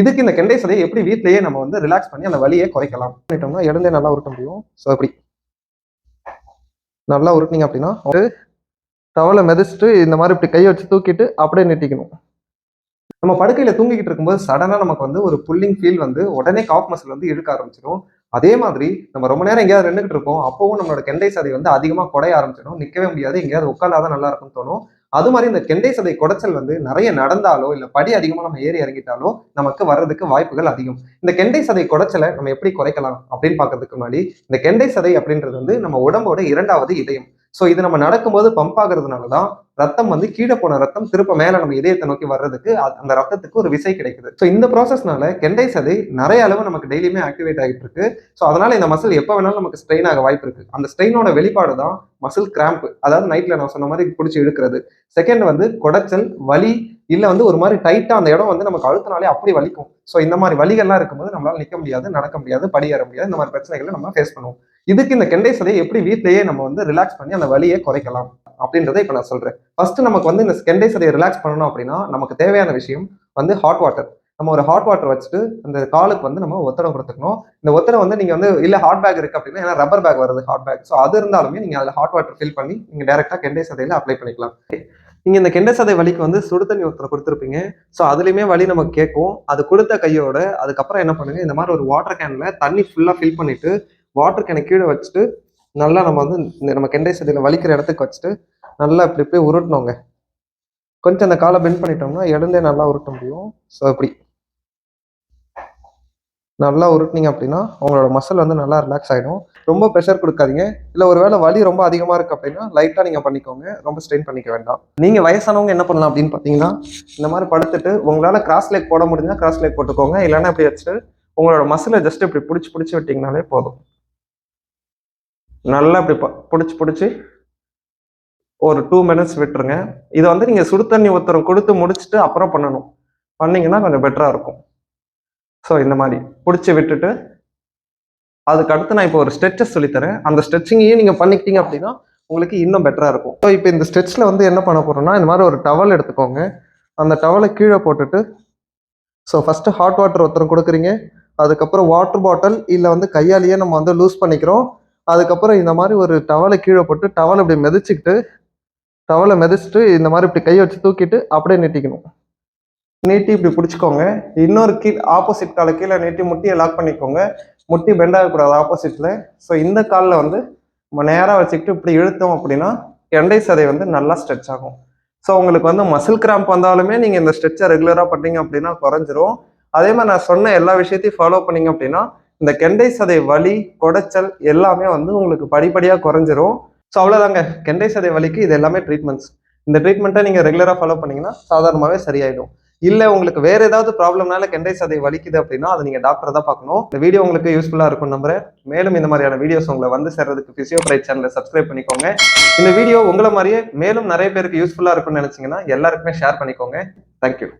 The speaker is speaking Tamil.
இதுக்கு இந்த கெண்டை சதையை எப்படி வீட்லயே நம்ம வந்து ரிலாக்ஸ் பண்ணி அந்த வலியை குறைக்கலாம்? பண்ணிட்டோம்னா இடந்தே நல்லா உருட்ட முடியும். ஸோ அப்படி நல்லா உருட்டினீங்க அப்படின்னா ஒரு டவலை மிதிச்சிட்டு இந்த மாதிரி இப்படி கையை வச்சு தூக்கிட்டு அப்படியே நெட்டிக்கணும். நம்ம படுக்கையில தூங்கிக்கிட்டு இருக்கும்போது சடனா நமக்கு வந்து ஒரு புல்லிங் ஃபீல் வந்து உடனே காஃப் மசில் வந்து இழுக்க ஆரம்பிச்சிடும். அதே மாதிரி நம்ம ரொம்ப நேரம் எங்கேயாவது நின்றுட்டு இருக்கோம் அப்பவும் நம்மளோட கெண்டை சதை வந்து அதிகமாக குடைய ஆரம்பிச்சிடும். நிற்கவே முடியாது. எங்கேயாவது உட்காந்தாதான் நல்லா இருக்கும்னு தோணும். அது மாதிரி இந்த கெண்டை சதை குடைச்சல் வந்து நிறைய நடந்தாலோ இல்லை படி அதிகமாக நம்ம ஏறி இறங்கிட்டாலோ நமக்கு வர்றதுக்கு வாய்ப்புகள் அதிகம். இந்த கெண்டை சதை குடைச்சலை நம்ம எப்படி குறைக்கலாம் அப்படின்னு பார்க்கறதுக்கு முன்னாடி இந்த கெண்டை சதை அப்படின்றது வந்து நம்ம உடம்போட இரண்டாவது இதயம். ஸோ இது நம்ம நடக்கும்போது பம்ப் ஆகுறதுனால தான் ரத்தம் வந்து கீழே போன ரத்தம் திருப்ப மேலே நம்ம இதயத்தை நோக்கி வர்றதுக்கு அந்த ரத்தத்துக்கு ஒரு விசை கிடைக்குது. ஸோ இந்த ப்ராசஸ்னால கெண்டை சதை நிறைய அளவு நமக்கு டெய்லியுமே ஆக்டிவேட் ஆகிட்டு இருக்கு ஸோ அதனால இந்த மசில் எப்போ வேணாலும் நமக்கு ஸ்ட்ரெயின் ஆக வாய்ப்பு இருக்கு. அந்த ஸ்ட்ரெயினோட வெளிப்பாடு தான் மசில் கிராம்ப் அதாவது நைட்ல நான் சொன்ன மாதிரி பிடிச்சி இழுக்கிறது. செகண்ட் வந்து குடைச்சல் வலி இல்லை வந்து ஒரு மாதிரி டைட்டா அந்த இடம் வந்து நமக்கு அழுத்தினாலே அப்படி வலிக்கும். ஸோ இந்த மாதிரி வலிகள்லாம் இருக்கும்போது நம்மளால நிற்க முடியாது நடக்க முடியாது படியேற முடியாது இந்த மாதிரி பிரச்சனைகளை நம்ம ஃபேஸ் பண்ணுவோம். இதுக்கு இந்த கெண்டை சதையை எப்படி வீட்லயே நம்ம வந்து ரிலாக்ஸ் பண்ணி அந்த வலியை குறைக்கலாம் அப்படின்றத இப்போ நான் சொல்றேன். ஃபர்ஸ்ட் நமக்கு வந்து இந்த கெண்டை சதையை ரிலாக்ஸ் பண்ணணும் அப்படின்னா நமக்கு தேவையான விஷயம் வந்து ஹாட் வாட்டர் நம்ம ஒரு ஹாட் வாட்டர் வச்சுட்டு அந்த காலுக்கு வந்து நம்ம ஒத்தடம் கொடுத்துக்கணும். இந்த ஒத்தடம் வந்து நீங்க வந்து இல்ல ஹாட் பேக் இருக்கு அப்படின்னா ஏன்னா ரப்பர் பேக் வருது ஹாட் பேக் ஸோ அது இருந்தாலுமே நீங்க அதில் ஹாட் வாட்டர் ஃபில் பண்ணி நீங்க டேரக்டா கெண்டை சதையில அப்ளை பண்ணிக்கலாம். நீங்க இந்த கெண்டை சதை வலிக்கு வந்து சுடு தண்ணி ஒருத்தர் கொடுத்துருப்பீங்க. ஸோ அதுலயுமே வலி நமக்கு கேட்கும். அது கொடுத்த கையோட அதுக்கப்புறம் என்ன பண்ணுங்க? இந்த மாதிரி ஒரு வாட்டர் கேன்ல தண்ணி ஃபுல்லா ஃபில் பண்ணிட்டு வாட்டர் கேனை கீழே வச்சுட்டு நல்லா நம்ம வந்து இந்த நம்ம கெண்டை சதையில வலிக்கிற இடத்துக்கு வச்சுட்டு நல்லா இப்படி இப்படி உருட்டணுங்க கொஞ்சம் அந்த காலை பெண்ட் பண்ணிட்டோம்னா இடந்தே நல்லா உருட்ட முடியும். ஸோ இப்படி. நல்லா உருட்டுனீங்க அப்படின்னா உங்களோட மசில் வந்து நல்லா ரிலாக்ஸ் ஆகிடும் ரொம்ப ப்ரெஷர் கொடுக்காதீங்க. இல்லை ஒரு வேளை வலி ரொம்ப அதிகமாக இருக்குது அப்படின்னா லைட்டாக நீங்கள் பண்ணிக்கோங்க. ரொம்ப ஸ்ட்ரெயின் பண்ணிக்க வேண்டாம். நீங்கள் வயசானவங்க என்ன பண்ணலாம் அப்படின்னு பார்த்தீங்கன்னா இந்த மாதிரி படுத்துட்டு உங்களால் கிராஸ் லேக் போட முடிஞ்சால் கிராஸ் லேக் போட்டுக்கோங்க. இல்லைன்னா இப்படி வச்சுட்டு உங்களோட மசிலை ஜஸ்ட் இப்படி பிடிச்சி பிடிச்சி விட்டிங்கனாலே போதும். நல்லா இப்படி பிடிச்சி பிடிச்சி ஒரு டூ மினிட்ஸ் விட்டுருங்க. இதை வந்து நீங்கள் சுடு தண்ணி ஒருத்தரம் கொடுத்து முடிச்சுட்டு அப்புறம் பண்ணணும். பண்ணிங்கன்னா கொஞ்சம் பெட்டராக இருக்கும். ஸோ இந்த மாதிரி பிடிச்சி விட்டுட்டு அதுக்கு அடுத்து நான் இப்போ ஒரு ஸ்ட்ரெச்சஸ் சொல்லித்தரேன். அந்த ஸ்ட்ரெச்சிங்கையும் நீங்கள் பண்ணிக்கிட்டீங்க அப்படின்னா உங்களுக்கு இன்னும் பெட்டராக இருக்கும். ஸோ இப்போ இந்த ஸ்ட்ரெச்சில் வந்து என்ன பண்ண போகிறோம்னா இந்த மாதிரி ஒரு டவல் எடுத்துக்கோங்க. அந்த டவலை கீழே போட்டுட்டு ஸோ ஃபஸ்ட்டு ஹாட் வாட்டர் ஒருத்தரம் கொடுக்குறீங்க. அதுக்கப்புறம் வாட்டர் பாட்டில் இல்லை வந்து கையாலேயே நம்ம வந்து லூஸ் பண்ணிக்கிறோம். அதுக்கப்புறம் இந்த மாதிரி ஒரு டவலை கீழே போட்டு டவலை இப்படி மிதச்சிக்கிட்டு டவலை மிதிச்சிட்டு இந்த மாதிரி இப்படி கையை வச்சு தூக்கிட்டு அப்படியே நீட்டிக்கணும். நீட்டி இப்படி பிடிச்சிக்கோங்க. இன்னொரு கீழ் ஆப்போசிட் காலை கீழே நீட்டி முட்டியை லாக் பண்ணிக்கோங்க. முட்டி பெண்ட் ஆகக்கூடாது ஆப்போசிட்டில் ஸோ இந்த காலில் வந்து நம்ம நேராக வச்சுக்கிட்டு இப்படி இழுத்தோம் அப்படின்னா எண்டை சதை வந்து நல்லா ஸ்ட்ரெச் ஆகும். ஸோ உங்களுக்கு வந்து மசில் கிராம்ப் வந்தாலுமே நீங்கள் இந்த ஸ்ட்ரெச்சை ரெகுலராக பண்ணீங்க அப்படின்னா குறைஞ்சிரும். அதே மாதிரி நான் சொன்ன எல்லா விஷயத்தையும் ஃபாலோ பண்ணீங்க அப்படின்னா இந்த கெண்டை சதை வலி குடைச்சல் எல்லாமே வந்து உங்களுக்கு படிப்படியாக குறைஞ்சிரும். ஸோ அவ்வளோதாங்க கெண்டை சதை வலிக்கு இது எல்லாமே ட்ரீட்மெண்ட்ஸ் இந்த ட்ரீட்மெண்ட்டை நீங்கள் ரெகுலராக ஃபாலோ பண்ணிங்கன்னா சாதாரணமாகவே சரியாயிடும். இல்லை உங்களுக்கு வேற ஏதாவது ப்ராப்ளம்னால கெண்டை சதை வலிக்குது அப்படின்னா அதை நீங்கள் டாக்டர் தான் பார்க்கணும். இந்த வீடியோ உங்களுக்கு யூஸ்ஃபுல்லாக இருக்கும் நம்புறேன். மேலும் இந்த மாதிரியான வீடியோஸ் உங்களை வந்து சேர்றதுக்கு ஃபிசியோ பிரைட் சேனலை சப்ஸ்கிரைப் பண்ணிக்கோங்க. இந்த வீடியோ உங்களை மாதிரியே மேலும் நிறைய பேருக்கு யூஸ்ஃபுல்லாக இருக்கும்னு நினச்சிங்கன்னா எல்லாருக்குமே ஷேர் பண்ணிக்கோங்க. தேங்க்யூ